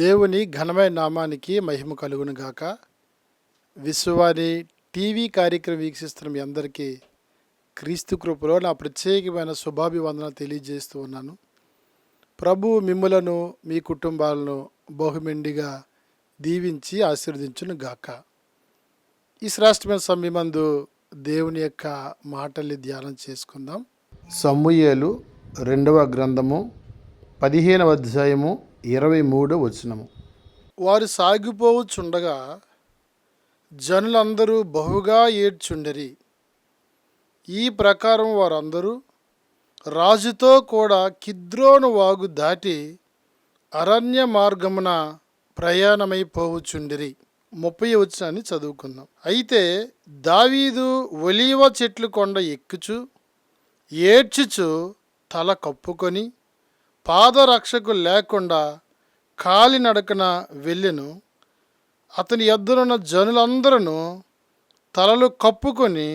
దేవుని ఘనమైన నామానికి మహిమ కలుగును గాక. విశ్వవాణి టీవీ కార్యక్రమం వీక్షిస్తున్న మీ అందరికీ క్రీస్తు కృపలో నా ప్రత్యేకమైన శుభాభివందన తెలియజేస్తూ ఉన్నాను. ప్రభు మిమ్ములను మీ కుటుంబాలను బహుమెండిగా దీవించి ఆశీర్వదించును గాక. ఈ శ్రేష్టమైన సమయమందు దేవుని యొక్క మాటల్ని ధ్యానం చేసుకుందాం. సమ్ముయేలు రెండవ గ్రంథము పదిహేనవ అధ్యాయము ఇరవై మూడో వచనము. వారు సాగిపోవచ్చుండగా జనులందరూ బహుగా ఏడ్చుండరి. ఈ ప్రకారం వారందరూ రాజుతో కూడా కిద్రోను వాగు దాటి అరణ్య మార్గమున ప్రయాణమైపోవచ్చుండిరి ముప్పై వచ్చాన్ని చదువుకుందాం. అయితే దావీదు ఒలీవ చెట్లు కొండ ఎక్కుచు ఏడ్చుచు తల కప్పుకొని పాదరక్షకు లేకుండా కాలినడకన వెళ్ళెను. అతని ఎద్దరున్న జనులందరూ తలలు కప్పుకొని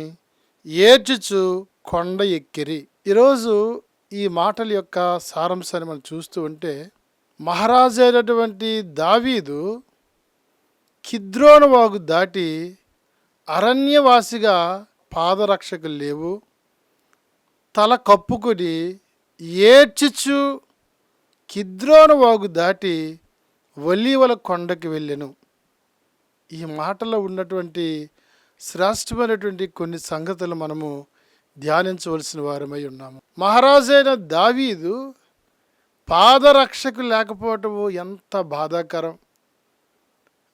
ఏడ్చుచు కొండ ఎక్కిరి. ఈరోజు ఈ మాటల యొక్క సారాంశాన్ని మనం చూస్తూ ఉంటే మహారాజు అయినటువంటి దావీదు కిద్రోనవాగు దాటి అరణ్యవాసిగా పాదరక్షకులు లేవు. తల కప్పుకొని ఏడ్చిచ్చు కిద్రోను వాగు దాటి ఒలీవల కొండకి వెళ్ళెను. ఈ మాటలో ఉన్నటువంటి శ్రేష్టమైనటువంటి కొన్ని సంగతులు మనము ధ్యానించవలసిన వారమై ఉన్నాము. మహారాజైన దావీదు పాదరక్షకు లేకపోవటము ఎంత బాధాకరం.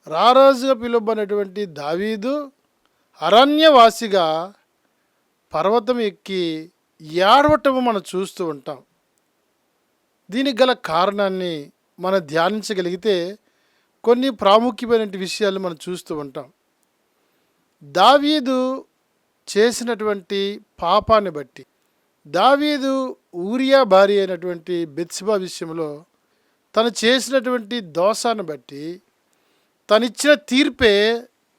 రారాజుగా పిలువబడినటువంటి దావీదు అరణ్యవాసిగా పర్వతం ఎక్కి ఏడవటము మనం చూస్తూ ఉంటాం. దీనికి గల కారణాన్ని మనం ధ్యానించగలిగితే కొన్ని ప్రాముఖ్యమైన విషయాలు మనం చూస్తూ ఉంటాం. దావీదు చేసినటువంటి పాపాన్ని బట్టి దావీదు ఊరియా భార్య అయినటువంటి బెత్సిబా విషయంలో తను చేసినటువంటి దోషాన్ని బట్టి తనిచ్చిన తీర్పే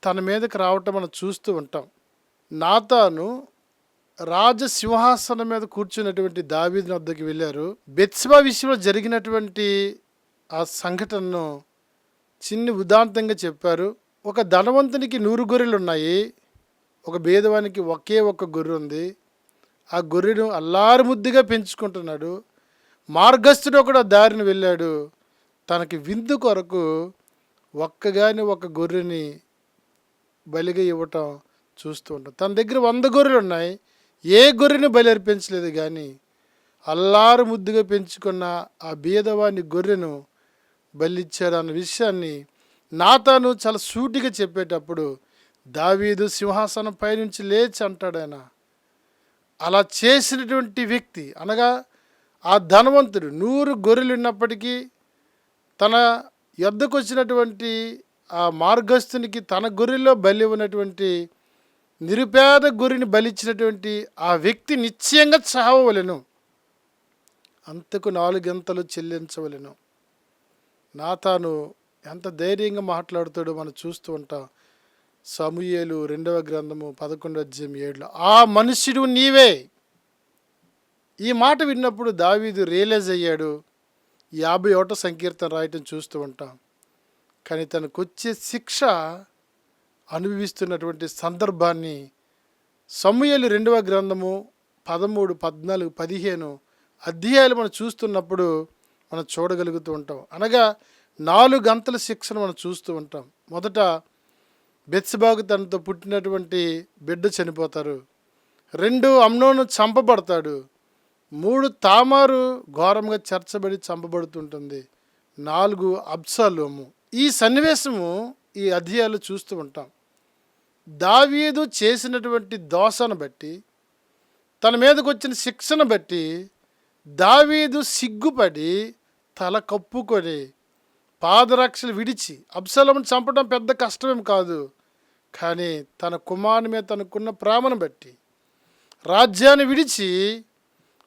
తన మీదకి రావటం మనం చూస్తూ ఉంటాం. నాతాను రాజసింహాసనం మీద కూర్చున్నటువంటి దావీదు వద్దకు వెళ్ళారు. బెత్సిబా విషయంలో జరిగినటువంటి ఆ సంఘటనను చిన్ని ఉదాంతంగా చెప్పారు. ఒక ధనవంతునికి నూరు గొర్రెలు ఉన్నాయి. ఒక భేదవానికి ఒకే ఒక్క గొర్రె ఉంది. ఆ గొర్రెను అల్లారు ముద్దుగా పెంచుకుంటున్నాడు. మార్గస్థుడు కూడా దారిని వెళ్ళాడు. తనకి విందు కొరకు ఒక్కగాని ఒక గొర్రెని బలిగా ఇవ్వటం చూస్తూ ఉంటాం. తన దగ్గర వంద గొర్రెలు ఉన్నాయి. ఏ గొర్రెని బలి కానీ అల్లారు ముద్దుగా పెంచుకున్న ఆ బీదవాని గొర్రెను బలిచ్చాడు అన్న విషయాన్ని నాతాను చాలా సూటిగా చెప్పేటప్పుడు దావీదు సింహాసనం పైనుంచి లేచి అంటాడు ఆయన. అలా చేసినటువంటి వ్యక్తి అనగా ఆ ధనవంతుడు నూరు గొర్రెలు ఉన్నప్పటికీ తన యొద్దకు వచ్చినటువంటి ఆ మార్గస్థునికి తన గొర్రెల్లో బలి ఉన్నటువంటి నిరుపేద గురిని బలిచ్చినటువంటి ఆ వ్యక్తి నిశ్చయంగా చావవలెను. అంతకు నాలుగింతలు చెల్లించవలెను. నాతాను ఎంత ధైర్యంగా మాట్లాడుతాడో మనం చూస్తూ ఉంటాం. సమూయేలు రెండవ గ్రంథము పదకొండు అధ్యయం ఏడులో ఆ మనుష్యుడు నీవే. ఈ మాట విన్నప్పుడు దావీదు రియలైజ్ అయ్యాడు. యాభై ఒకటో సంకీర్తన రాయటం చూస్తూ ఉంటాం. కానీ తనకు వచ్చే శిక్ష అనుభవిస్తున్నటువంటి సందర్భాన్ని సమూయేలు రెండవ గ్రంథము పదమూడు పద్నాలుగు పదిహేను అధ్యాయాలు మనం చూస్తున్నప్పుడు మనం చూడగలుగుతూ ఉంటాం. అనగా నాలుగు గంటల శిక్షను మనం చూస్తూ ఉంటాం. మొదట బెత్సబాగు తనతో పుట్టినటువంటి బిడ్డ చనిపోతారు. రెండు అమ్నోను చంపబడతాడు. మూడు తామారు ఘోరంగా చర్చబడి చంపబడుతుంటుంది. నాలుగు అబ్సాలోము ఈ సన్నివేశము ఈ అధ్యాయాలు చూస్తూ ఉంటాం. దావీదు చేసినటువంటి దోషను బట్టి తన మీదకు వచ్చిన శిక్షను బట్టి దావీదు సిగ్గుపడి తల కప్పుకొని పాదరక్షలు విడిచి అప్సలమును చంపడం పెద్ద కష్టమేం కాదు. కానీ తన కుమారుని మీద తనకున్న ప్రేమను బట్టి రాజ్యాన్ని విడిచి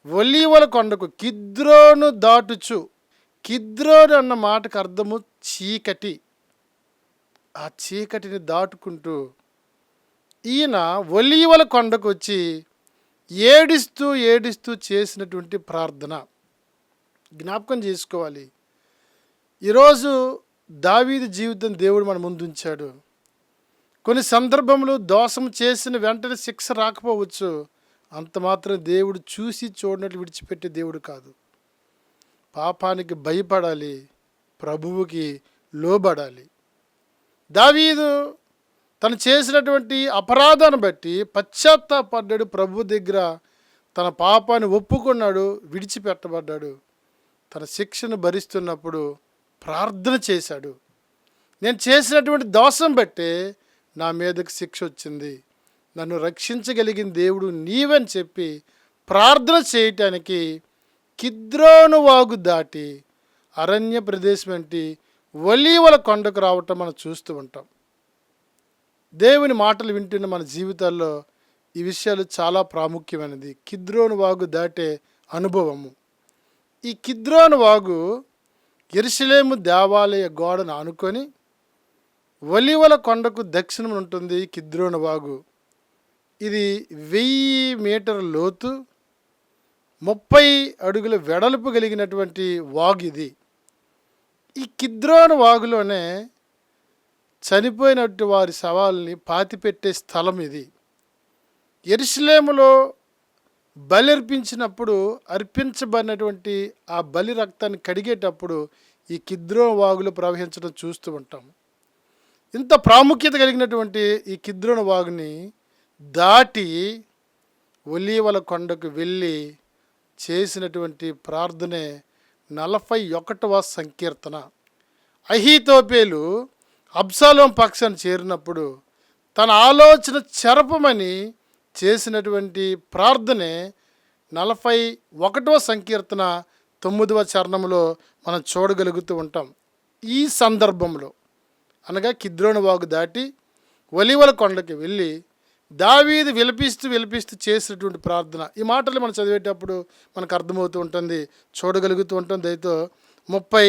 ఒలీవల కొండకు కిద్రోను దాటుచు కిద్రోను అన్న మాటకు అర్థము చీకటి. ఆ చీకటిని దాటుకుంటూ ఈయన ఒలీవల కొండకు వచ్చి ఏడిస్తూ ఏడిస్తూ చేసినటువంటి ప్రార్థన. జ్ఞాపకం చేసుకోవాలి. ఈరోజు దావీదు జీవితం దేవుడు మన ముందుంచాడు. కొన్ని సందర్భంలో దోషం చేసిన వెంటనే శిక్ష రాకపోవచ్చు. అంత మాత్రం దేవుడు చూసి చూడనట్లు విడిచిపెట్టే దేవుడు కాదు. పాపానికి భయపడాలి. ప్రభువుకి లోబడాలి. దావీదు తను చేసినటువంటి అపరాధాన్ని బట్టి పశ్చాత్తాపడ్డాడు ప్రభు దగ్గర. తన పాపాన్ని ఒప్పుకున్నాడు విడిచిపెట్టబడ్డాడు. తన శిక్షను భరిస్తున్నప్పుడు ప్రార్థన చేశాడు. నేను చేసినటువంటి దోషం బట్టే నా మీదకు శిక్ష వచ్చింది. నన్ను రక్షించగలిగిన దేవుడు నీవని చెప్పి ప్రార్థన చేయటానికి కిద్రోను వాగు దాటి అరణ్య ప్రదేశం వంటి ఒలీవల కొండకు రావటం మనం చూస్తూ ఉంటాం. దేవుని మాటలు వింటున్న మన జీవితాల్లో ఈ విషయాలు చాలా ప్రాముఖ్యమైనది. కిద్రోను వాగు దాటే అనుభవము. ఈ కిద్రోను వాగు ఎరుసలేము దేవాలయ గోడను ఆనుకొని ఒలివల కొండకు దక్షిణం ఉంటుంది కిద్రోను వాగు. ఇది వెయ్యి మీటర్ లోతు ముప్పై అడుగుల వెడల్పు కలిగినటువంటి వాగు ఇది. ఈ కిద్రోను వాగులోనే చనిపోయినట్టు వారి శవాల్ని పాతిపెట్టే స్థలం ఇది. ఎరుసలేములో బలి అర్పించినప్పుడు అర్పించబడినటువంటి ఆ బలి రక్తాన్ని కడిగేటప్పుడు ఈ కిద్రో వాగులు ప్రవహించడం చూస్తూ ఉంటాం. ఇంత ప్రాముఖ్యత కలిగినటువంటి ఈ కిద్రోన వాగుని దాటి ఒలీవల కొండకు వెళ్ళి చేసినటువంటి ప్రార్థనే నలభై ఒకటవ సంకీర్తన. అహీతోపేలు అబ్సాలోం పక్షాన్ని చేరినప్పుడు తన ఆలోచన చెరపమని చేసినటువంటి ప్రార్థనే నలభై ఒకటవ సంకీర్తన తొమ్మిదవ చరణంలో మనం చూడగలుగుతూ ఉంటాం. ఈ సందర్భంలో అనగా కిద్రోణ వాగు దాటి ఒలివల కొండకి వెళ్ళి దావీది విలపిస్తూ విలపిస్తూ చేసినటువంటి ప్రార్థన. ఈ మాటలు మనం చదివేటప్పుడు మనకు అర్థమవుతూ ఉంటుంది చూడగలుగుతూ ఉంటుంది అయితే ముప్పై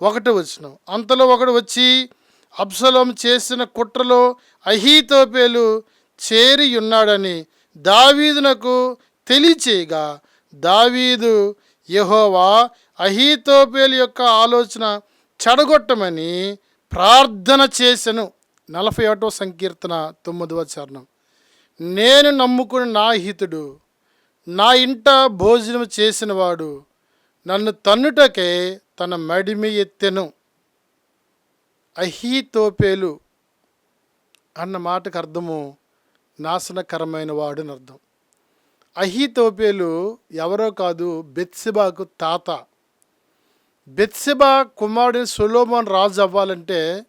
ఒకటి వచ్చిన అంతలో ఒకడు వచ్చి అబ్సలం చేసిన కుట్రలో అహీతోపేలు చేరియున్నాడని దావీదునకు తెలియచేయగా దావీదు యహోవా అహీతోపేలు యొక్క ఆలోచన చెడగొట్టమని ప్రార్థన చేసెను. నలభై ఒకటో సంకీర్తన తొమ్మిదవ చరణం. నేను నమ్ముకుని నా హితుడు నా ఇంట భోజనం చేసినవాడు నన్ను తన్నుటకే తన మడిమి ఎత్తెను. అహీతోపేలు అన్న మాటకు అర్థము నాశనకరమైన వాడు అని అర్థం. అహీతోపేలు ఎవరో కాదు బెత్సిబాకు తాత. బెత్సిబా కుమారుడిని సొలోమోన్ రాజు అవ్వాలంటే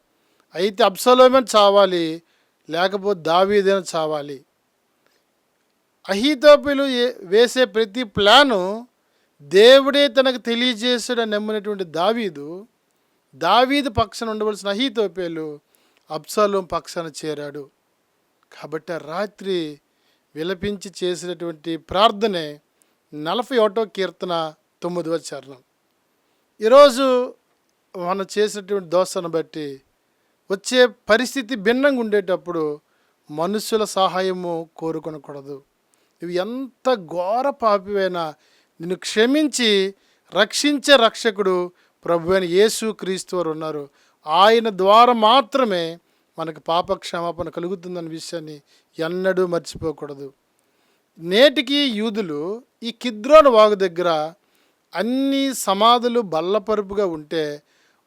అయితే అబ్సలోమన్ చావాలి లేకపోతే దావీదైనా చావాలి. అహీతోపేలు వేసే ప్రతి ప్లాను దేవుడే తనకు తెలియజేసాడని నమ్మినటువంటి దావీదు. దావీదు పక్షాన ఉండవలసిన అహీతోపేలు అబ్సాలోం పక్షాన చేరాడు. కాబట్టి రాత్రి విలపించి చేసినటువంటి ప్రార్థనే నలభై ఒకటో కీర్తన తొమ్మిదవ చరణం. ఈరోజు మనం చేసినటువంటి దోషను బట్టి వచ్చే పరిస్థితి భిన్నంగా ఉండేటప్పుడు మనుషుల సహాయము కోరుకొనకూడదు. నువ్వు ఎంత ఘోర పాపివైనా నిన్ను క్షమించి రక్షించే రక్షకుడు ప్రభు అయిన యేసు క్రీస్తు వారు ఉన్నారు. ఆయన ద్వారా మాత్రమే మనకు పాపక్షమాపణ కలుగుతుందన్న విషయాన్ని ఎన్నడూ మర్చిపోకూడదు. నేటికి యూదులు ఈ కిద్రోన్ వాగు దగ్గర అన్ని సమాధులు బల్లపరుపుగా ఉంటే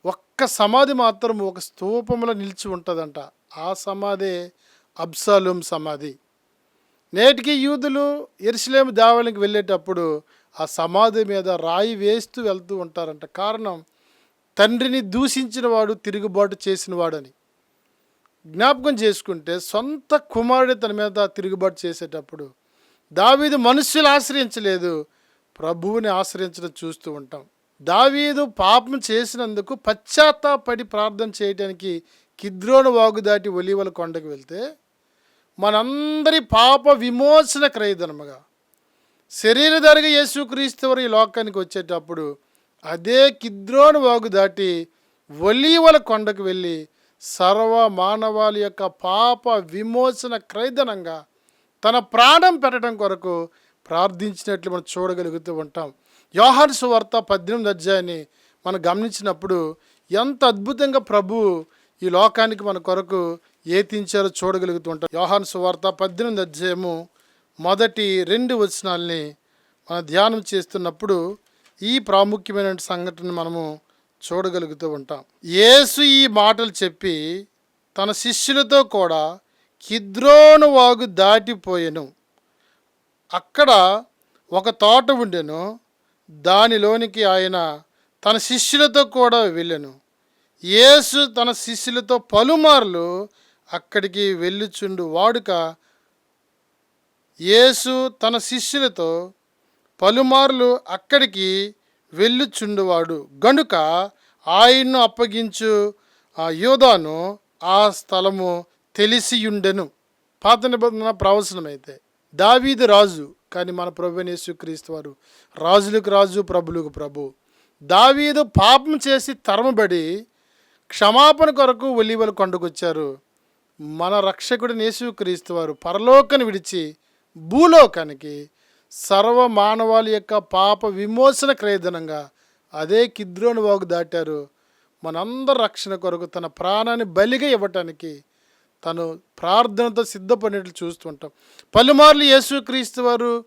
ఒక్క సమాధి మాత్రం ఒక స్తూపంలో నిలిచి ఉంటుందంట. ఆ సమాధే అబ్సాలూం సమాధి. నేటికి యూదులు ఎరుసలేము దేవాలయంకి వెళ్ళేటప్పుడు ఆ సమాధి మీద రాయి వేస్తూ వెళ్తూ ఉంటారంట. కారణం తండ్రిని దూషించిన వాడు తిరుగుబాటు చేసిన వాడని జ్ఞాపకం చేసుకుంటే సొంత కుమారుడు తన మీద తిరుగుబాటు చేసేటప్పుడు దావీదు మనుషులు ఆశ్రయించలేదు. ప్రభువుని ఆశ్రయించడం చూస్తూ ఉంటాం. దావీదు పాపం చేసినందుకు పశ్చాత్తాపడి ప్రార్థన చేయడానికి కిద్రోను వాగు దాటి ఒలివల కొండకు వెళ్తే మనందరి పాప విమోచన క్రయధనముగా శరీరధారిగా యేసుక్రీస్తు వారు ఈ లోకానికి వచ్చేటప్పుడు అదే కిద్రోను వాగు దాటి ఒలీవల కొండకు వెళ్ళి సర్వ మానవాళి యొక్క పాప విమోచన క్రైదనంగా తన ప్రాణం పెట్టడం కొరకు ప్రార్థించినట్లు మనం చూడగలుగుతూ ఉంటాం. యోహాను సువార్త పద్దెనిమిది అధ్యాయాన్ని మనం గమనించినప్పుడు ఎంత అద్భుతంగా ప్రభు ఈ లోకానికి మన కొరకు ఏతించారో చూడగలుగుతూ ఉంటాం. యోహాన్ సువార్త పద్దెనిమిది అధ్యాయము మొదటి రెండు వచనాల్ని మనం ధ్యానం చేస్తున్నప్పుడు ఈ ప్రాముఖ్యమైన సంఘటన మనము చూడగలుగుతూ ఉంటాం. యేసు ఈ మాటలు చెప్పి తన శిష్యులతో కూడా కిద్రోను వాగు దాటిపోయాను. అక్కడ ఒక తోట ఉండెను. దానిలోనికి ఆయన తన శిష్యులతో కూడా వెళ్ళాను. యేసు తన శిష్యులతో పలుమార్లు అక్కడికి వెళ్ళుచుండు. వాడుక యేసు తన శిష్యులతో పలుమార్లు అక్కడికి వెళ్ళుచుండువాడు. గనుక ఆయన్ను అప్పగించు ఆ యోధాను ఆ స్థలము తెలిసియుండెను. పాత నిబంధన ప్రవచనమైతే దావీదు రాజు కానీ మన ప్రభు క్రీస్తు వారు రాజులకు రాజు ప్రభులకు ప్రభు. దావీదు పాపం చేసి తరమబడి క్షమాపణ కొరకు ఒలివలు కొండకొచ్చారు. మన రక్షకుడిని యేసుక్రీస్తు వారు పరలోకను విడిచి భూలోకానికి సర్వ మానవాళ యొక్క పాప విమోచన క్రయధనంగా అదే కిద్రోని వాగు దాటారు. మనందరి రక్షణ కొరకు తన ప్రాణాన్ని బలిగా ఇవ్వటానికి తను ప్రార్థనతో సిద్ధపడినట్లు చూస్తుంటాం పలుమార్లు యేసుక్రీస్తు వారు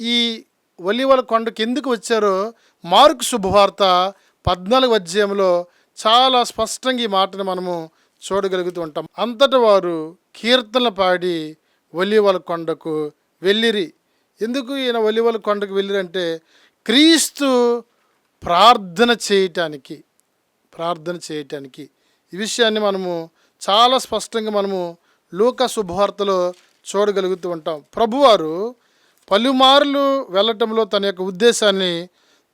ఈ ఒలివల కొండకి ఎందుకు వచ్చారో మార్కు శుభవార్త పద్నాలుగు అధ్యాయంలో చాలా స్పష్టంగా ఈ మాటను మనము చూడగలుగుతూ ఉంటాం. అంతటా వారు కీర్తనలు పాడి ఒలివల కొండకు వెళ్ళిరి. ఎందుకు ఈయన ఒలివల కొండకు వెళ్ళిరంటే క్రీస్తు ప్రార్థన చేయటానికి ప్రార్థన చేయటానికి. ఈ విషయాన్ని మనము చాలా స్పష్టంగా మనము లోక శుభవార్తలో చూడగలుగుతూ ఉంటాం. ప్రభువారు పలుమార్లు వెళ్ళటంలో తన యొక్క ఉద్దేశాన్ని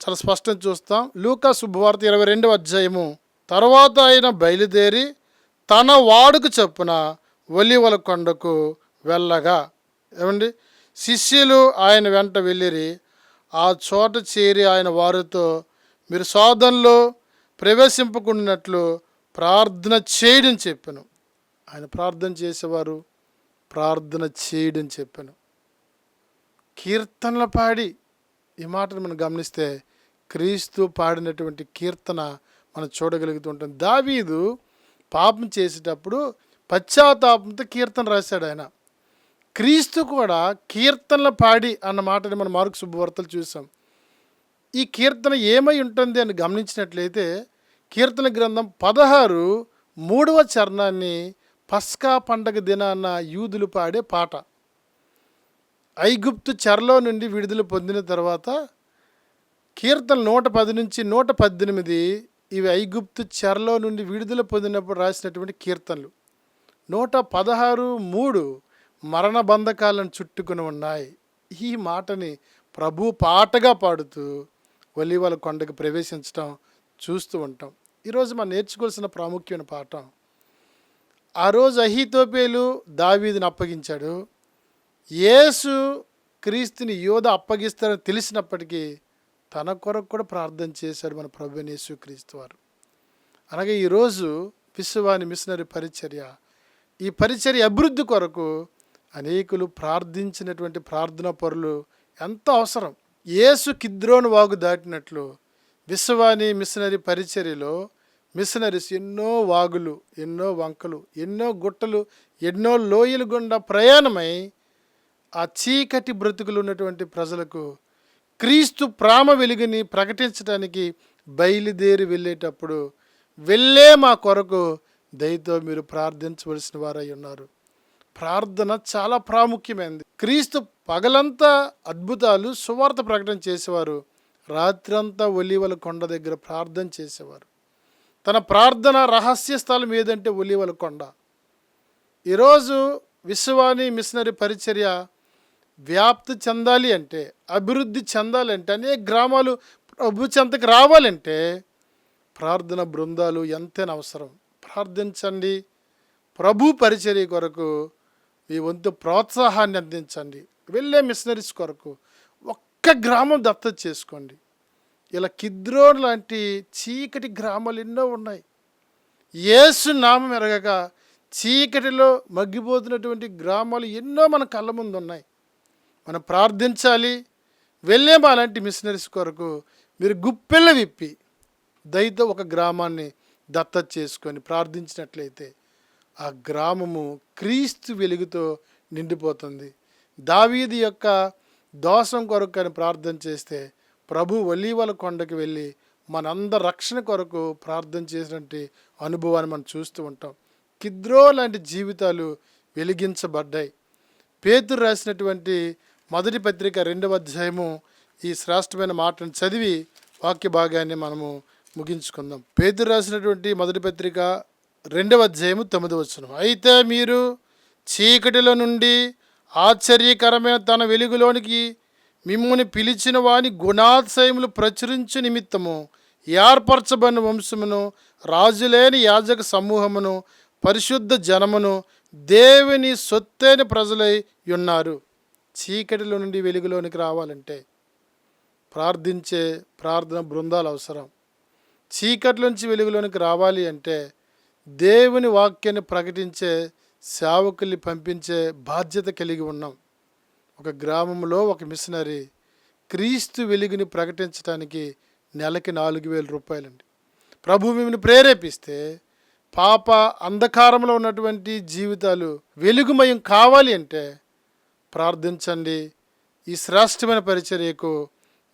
చాలా స్పష్టం చూస్తాం. లూకా శుభవార్త ఇరవై రెండవ అధ్యాయము. తర్వాత ఆయన బయలుదేరి తన వాడుకు చొప్పున ఒలివల కొండకు వెళ్ళగా. ఏమండి? శిష్యులు ఆయన వెంట వెళ్ళిరి. ఆ చోట చేరి ఆయన వారితో మీరు శోధనలో ప్రవేశింపకుండానట్లు ప్రార్థన చేయడం చెప్పాను. ఆయన ప్రార్థన చేసేవారు ప్రార్థన చేయడం చెప్పాను. కీర్తనలు పాడి ఈ మాటను మనం గమనిస్తే క్రీస్తు పాడినటువంటి కీర్తన మనం చూడగలుగుతూ ఉంటాం దావీదు పాపం చేసేటప్పుడు పశ్చాత్తాపంతో కీర్తన రాశాడు ఆయన. క్రీస్తు కూడా కీర్తనలు పాడి అన్న మాటని మనం మార్కు శుభవార్తలు చూసాం. ఈ కీర్తన ఏమై ఉంటుంది అని గమనించినట్లయితే కీర్తన గ్రంథం పదహారు మూడవ చరణాన్ని పస్కా పండగ దినాన్న యూదులు పాడే పాట. ఐగుప్తు చెరలో నుండి విడుదల పొందిన తర్వాత కీర్తన నూట పది నుంచి నూట పద్దెనిమిది ఇవి ఐగుప్తు చెరలో నుండి విడుదల పొందినప్పుడు రాసినటువంటి కీర్తనలు. నూట పదహారు మూడు మరణ బంధకాలను చుట్టుకుని ఉన్నాయి. ఈ మాటని ప్రభు పాటగా పాడుతూ ఒలివల కొండకు ప్రవేశించడం చూస్తూ ఉంటాం. ఈరోజు మనం నేర్చుకోవాల్సిన ప్రాముఖ్యమైన పాఠం. ఆ రోజు అహీతోపేలు దావీదిని అప్పగించాడు. యేసు క్రీస్తుని యోధ అప్పగిస్తారని తెలిసినప్పటికీ తన కొరకు కూడా ప్రార్థన చేశాడు మన ప్రభు యేసు క్రీస్తు వారు. అలాగే ఈరోజు విశ్వాని మిషనరీ పరిచర్య ఈ పరిచర్య అభివృద్ధి కొరకు అనేకులు ప్రార్థించినటువంటి ప్రార్థన పరులు ఎంత అవసరం? ఏసు కిద్రోను వాగు దాటినట్లు విశ్వాని మిషనరీ పరిచర్యలో మిషనరీస్ ఎన్నో వాగులు ఎన్నో వంకలు ఎన్నో గుట్టలు ఎన్నో లోయలు గుండా ప్రయాణమై ఆ చీకటి బ్రతుకులు ఉన్నటువంటి ప్రజలకు క్రీస్తు ప్రామ వెలుగుని ప్రకటించడానికి బయలుదేరి వెళ్ళేటప్పుడు వెళ్ళే మా కొరకు దయతో మీరు ప్రార్థించవలసిన వారై ఉన్నారు. ప్రార్థన చాలా ప్రాముఖ్యమైనది క్రీస్తు పగలంతా అద్భుతాలు సువార్త ప్రకటన చేసేవారు. రాత్రంతా ఒలివల కొండ దగ్గర ప్రార్థన చేసేవారు. తన ప్రార్థన రహస్య స్థలం ఏదంటే ఒలివల కొండ. ఈరోజు విశ్వాని మిషనరీ పరిచర్య వ్యాప్తి చెందాలి అంటే అభివృద్ధి చెందాలంటే అనేక గ్రామాలు ప్రభు చెంతకు రావాలంటే ప్రార్థన బృందాలు ఎంతైనా అవసరం. ప్రార్థించండి. ప్రభు పరిచర్య కొరకు మీ వంతు ప్రోత్సాహాన్ని అందించండి. వెళ్ళే మిషనరీస్ కొరకు ఒక్క గ్రామం దత్తత చేసుకోండి. ఇలా కిద్రోన్ లాంటి చీకటి గ్రామాలు ఎన్నో ఉన్నాయి. యేసు నామం ఎరగక చీకటిలో మగ్గిపోతున్నటువంటి గ్రామాలు ఎన్నో మన కళ్ళ ముందు ఉన్నాయి. మనం ప్రార్థించాలి. వెళ్ళే అలాంటి మిషనరీస్ కొరకు మీరు గుప్పెళ్ళ విప్పి దయతో ఒక గ్రామాన్ని దత్తత చేసుకొని ప్రార్థించినట్లయితే ఆ గ్రామము క్రీస్తు వెలుగుతో నిండిపోతుంది. దావీది యొక్క దోషం కొరకు అని ప్రార్థన చేస్తే ప్రభు ఒలీవల కొండకి వెళ్ళి మనందరి రక్షణ కొరకు ప్రార్థన చేసినటువంటి అనుభవాన్ని మనం చూస్తూ ఉంటాం. కిద్రో లాంటి జీవితాలు వెలిగించబడ్డాయి. పేతురు రాసినటువంటి మొదటి పత్రిక రెండవ అధ్యాయము ఈ శ్రేష్టమైన మాటను చదివి వాక్య భాగాన్ని మనము ముగించుకుందాం. పేతురు రాసినటువంటి మొదటి పత్రిక రెండవ అధ్యాయము తొమ్మిది వచనం. అయితే మీరు చీకటిలో నుండి ఆశ్చర్యకరమైన తన వెలుగులోనికి మిమ్మల్ని పిలిచిన వాని గుణాశయములు ప్రచురించు నిమిత్తము ఏర్పరచబడిన వంశమును రాజులేని యాజక సమూహమును పరిశుద్ధ జనమును దేవుని సొత్తైన ప్రజలై ఉన్నారు. చీకటిలో నుండి వెలుగులోనికి రావాలంటే ప్రార్థించే ప్రార్థన బృందాలు అవసరం. చీకట్లోంచి వెలుగులోనికి రావాలి అంటే దేవుని వాక్యాన్ని ప్రకటించే సేవకుల్ని పంపించే బాధ్యత కలిగి ఉన్నాం. ఒక గ్రామంలో ఒక మిషనరీ క్రీస్తు వెలుగుని ప్రకటించడానికి నెలకి నాలుగు వేల రూపాయలండి. ప్రభు మిమ్మల్ని ప్రేరేపిస్తే పాప అంధకారంలో ఉన్నటువంటి జీవితాలు వెలుగుమయం కావాలి అంటే ప్రార్థించండి. ఈ శ్రేష్టమైన పరిచర్యకు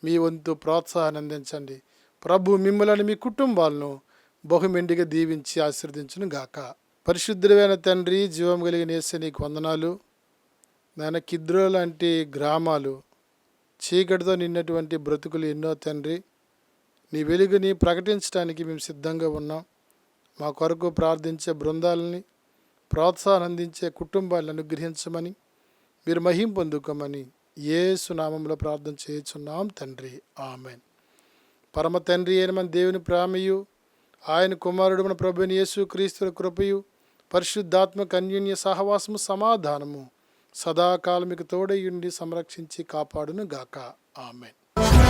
మీ వంతు ప్రోత్సాహాన్ని అందించండి. ప్రభు మిమ్మల్ని మీ కుటుంబాలను బహుమెండిగా దీవించి ఆశీర్వదించును గాక పరిశుద్ధుడైన తండ్రి జీవం కలిగిన యేసు నీకు వందనాలు. నాయన కిద్రో లాంటి గ్రామాలు చీకటితో నిన్నటువంటి బ్రతుకులు ఎన్నో తండ్రి. నీ వెలుగుని ప్రకటించడానికి మేము సిద్ధంగా ఉన్నాం. మా కొరకు ప్రార్థించే బృందాలని ప్రోత్సాహం అందించే కుటుంబాలను అనుగ్రహించమని మీరు మహిం పొందుకోమని ఏ సునామంలో ప్రార్థన చేయుచున్నాం తండ్రి. ఆమెన్. పరమ తండ్రి అయిన మన దేవుని ప్రేమయు ఆయన కుమారుడు మన ప్రభుని యేసు క్రీస్తుల కృపయు పరిశుద్ధాత్మ కన్యున్య సహవాసము సమాధానము. సదాకాలమికి తోడయుండి సంరక్షించి కాపాడును గాక ఆమెన్.